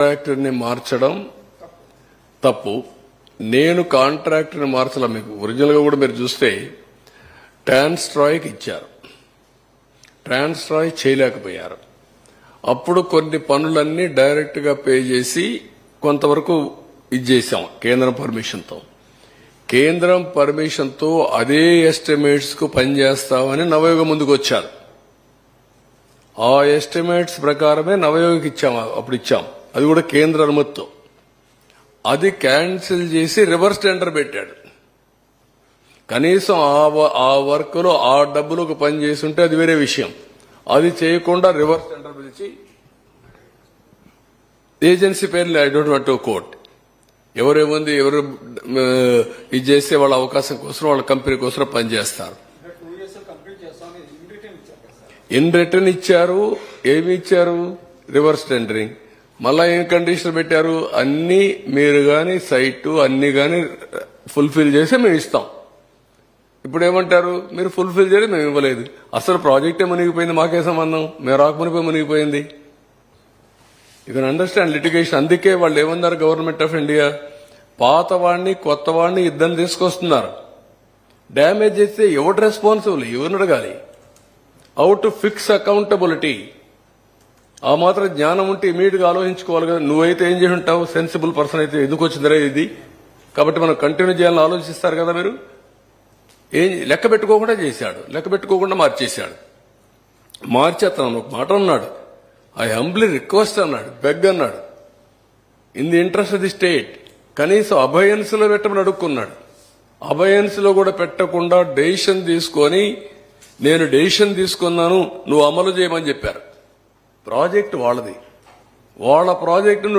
కాంట్రాక్టర్ని మార్చడం తప్పు. నేను కాంట్రాక్టర్ని మార్చలా. మీకు ఒరిజినల్గా కూడా మీరు చూస్తే ట్రాన్స్ట్రాయ్కి ఇచ్చారు. ట్రాన్స్ట్రాయ్ చేయలేకపోయారు. అప్పుడు కొన్ని పనులన్నీ డైరెక్ట్గా పే చేసి కొంతవరకు ఇది కేంద్రం పర్మిషన్తో. కేంద్రం పర్మిషన్తో అదే ఎస్టిమేట్స్కు పనిచేస్తామని నవయోగం ముందుకు వచ్చారు. ఆ ఎస్టిమేట్స్ ప్రకారమే నవయోగకి ఇచ్చాము అప్పుడు ఇచ్చాం. అది కూడా కేంద్ర అనుమతితో. అది క్యాన్సిల్ చేసి రివర్స్ టెండర్ పెట్టాడు. కనీసం ఆ వ- ఆ వర్క్లో ఆ డబ్బులకు పని చేసి ఉంటే అది వేరే విషయం. అది చేయకుండా రివర్స్ టెండర్ పిలిచి ఏజెన్సీ పేర్లు ఐ డోంట్ వాంట్ కోర్ట్ ఎవరేముంది ఎవరు ఇది చేస్తే వాళ్ళ అవకాశం కోసం వాళ్ళ కంపెనీ కోసం పనిచేస్తారు ఇన్ రిటర్న్ ఇచ్చారు ఏమి ఇచ్చారు? Reverse tendering. మళ్ళా ఏం కండిషన్ పెట్టారు? అన్ని మీరు గాని సైట్ అన్ని గాని ఫుల్ఫిల్ చేసి మేము ఇస్తాం. ఇప్పుడు ఏమంటారు? మీరు ఫుల్ఫిల్ చేయడం మేము ఇవ్వలేదు. అసలు ప్రాజెక్టే మునిగిపోయింది మాకే సంబంధం? మేము రాకమునిపోయి మునిగిపోయింది. యూ కెన్ అండర్స్టాండ్ లిటిగేషన్ అందుకే వాళ్ళు ఏమన్నారు గవర్నమెంట్ ఆఫ్ ఇండియా పాత వాడిని కొత్త వాడిని ఇద్దరిని తీసుకొస్తున్నారు. డ్యామేజ్ చేస్తే ఎవరు రెస్పాన్సిబుల్ ఎవరిని అడగాలి? అవుట్ ఫిక్స్ అకౌంటబిలిటీ ఆ మాత్రం జ్ఞానం ఉంటే ఇమీడియట్గా ఆలోచించుకోవాలి కదా. నువ్వైతే ఏం చేసి ఉంటావు? సెన్సిబుల్ పర్సన్ అయితే ఎందుకు వచ్చిందిరా ఇది? కాబట్టి మనం కంటిన్యూ చేయాలని ఆలోచిస్తారు కదా మీరు. ఏం లెక్క పెట్టుకోకుండా చేశాడు. లెక్క పెట్టుకోకుండా మార్చేశాడు. మార్చి అతను ఒక మాట అన్నాడు. ఐ హంబ్లీ రిక్వెస్ట్ అన్నాడు. బెగ్ అన్నాడు. In the interest of the state కనీసం అభయన్స్లో పెట్టమని అడుక్కున్నాడు. అభయన్స్లో కూడా పెట్టకుండా డెసిషన్ తీసుకొని నేను డెసిషన్ తీసుకున్నాను. నువ్వు అమలు చేయమని చెప్పారు. ప్రాజెక్టు వాళ్ళది. వాళ్ళ ప్రాజెక్టును